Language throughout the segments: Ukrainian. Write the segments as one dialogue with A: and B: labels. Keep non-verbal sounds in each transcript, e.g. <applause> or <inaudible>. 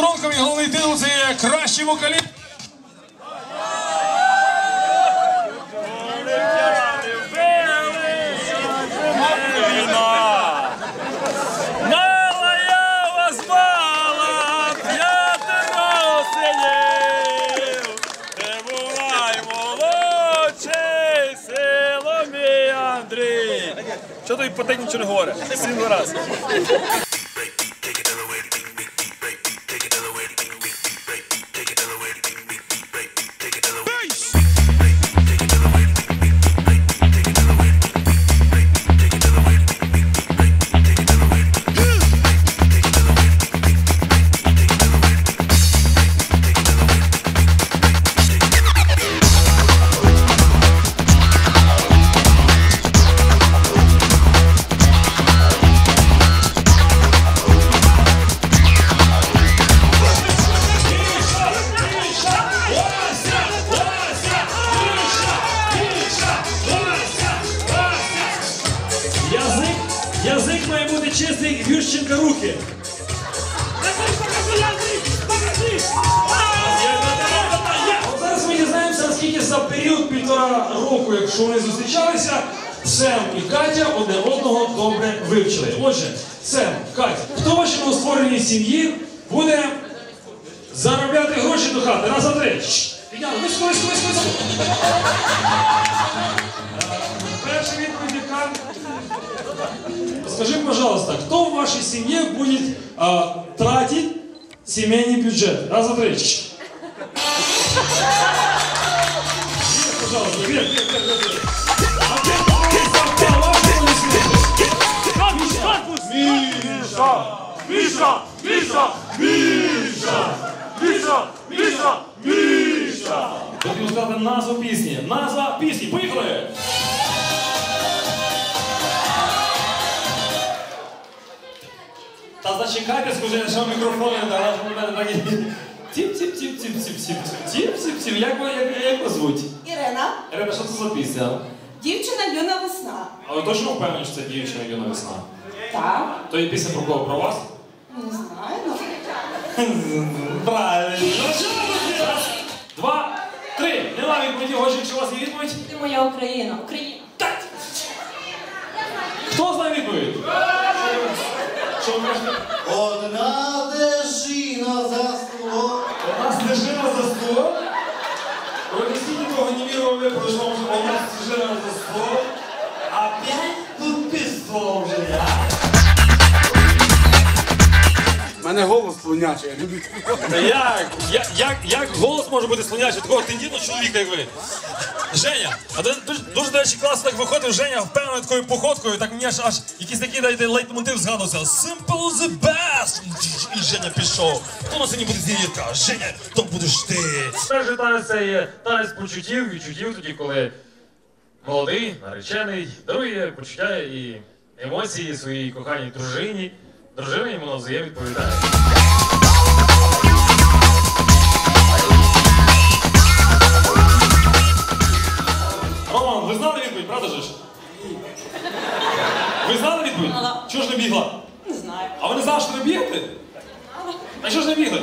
A: роком і головний титул це є кращий вокаліст.
B: Що тобі потень нічого не говорить? Сім раз.
C: Руки. Зараз ми дізнаємося, наскільки за період півтора року, якщо вони зустрічалися, Сем і Катя одне одного добре вивчили. Отже, Сем, Катя, хто в вашій новоствореній сім'ї буде заробляти гроші до хати? Раз, два, три. Підняли. Високо, високо, високо, Скажи, пожалуйста, кто в вашей семье будет а, тратить семейный бюджет? Раз, два, три. Чш. Вверх, Пожалуйста, вверх, вверх, вверх, вверх, вверх. Опять попал, ваши аплодисменты.
B: Міша! Міша! Міша! Міша! Міша! Міша!
C: Хотів сказати назву пісні. Назва пісні. Поїхали! Та зачекайте, скажи, що мікрофони зараз у мене такі. Тіп, тіп, тіп, тіп, тіп, тіп, тіп, тіп, тіп. Як ви, як, як вас звуть?
D: Ірина,
C: Ірина, що це за пісня?
D: дівчина юна весна.
C: А ви точно впевнені, що це дівчина юна весна?
D: Так,
C: То є пісня про кого? Про вас?
D: не знаю. ну. <laughs>
C: Правильно. Раз, два, три. Нема відповіді, Гоші, якщо у вас є відповідь.
D: Ти моя Україна. Україна.
C: Так. Хто знає відповідь? Що?
E: Одна дежина за слово.
C: У нас стежина за сто. Ви не стільки того не вірили, ви пройшло вже у нас стежина за сто. Опять тут пістол вже я.
E: У мене голос слонячий, я люблю.
A: Та як? Як, як, як голос може бути слонячий такого тендітного чоловіка, як ви? Женя, а ти дуже, дуже до речі, класно так виходив, Женя впевнений такою походкою, так мені аж, аж якийсь такий дайте, лейтмотив згадувався. Simple the best! І Женя пішов. Хто на сьогодні буде зірка? Женя, то будеш ти.
B: Перший танець це є танець почуттів, відчуттів тоді, коли молодий, наречений, дарує почуття і емоції своїй коханій дружині. Дружина йому навзаєм відповідає.
A: Бігла?
D: Не знаю.
A: А ви не знали, що не бігати? А що ж не бігли?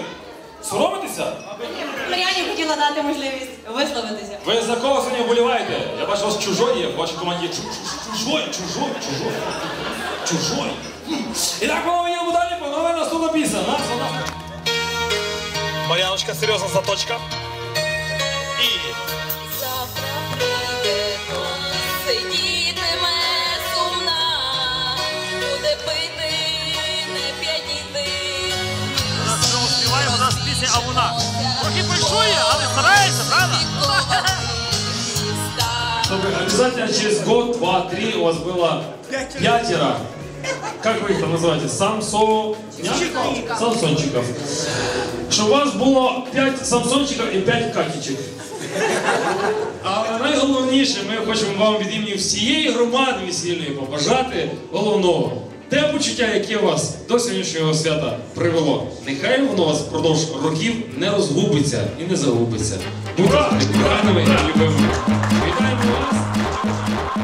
A: Соромитеся?
D: Мар'яні хотіла дати можливість висловитися.
A: Ви за кого сьогодні вболіваєте? Я бачу, у вас чужой є, в вашій команді є чу- чу- чужой, чужой, чужой. Чужой. І так, ми їдемо далі, панове, наступна пісня. Назва на... Мар'яночка, серйозна заточка. І...
B: А вона. Трохи фальшує, але старається, правда?
C: Чтобы обязательно через год, два, три у вас было пятеро. Как вы их там называете? Самсо... Самсончиков. Щоб у вас було 5 самсончиків і 5 катічок. А найголовніше, ми хочемо вам від імені всієї громади весільної побажати головного. Те почуття, яке вас до сьогоднішнього свята привело, нехай воно вас впродовж років не розгубиться і не загубиться. Будьте правильними і любими. Вітаємо вас!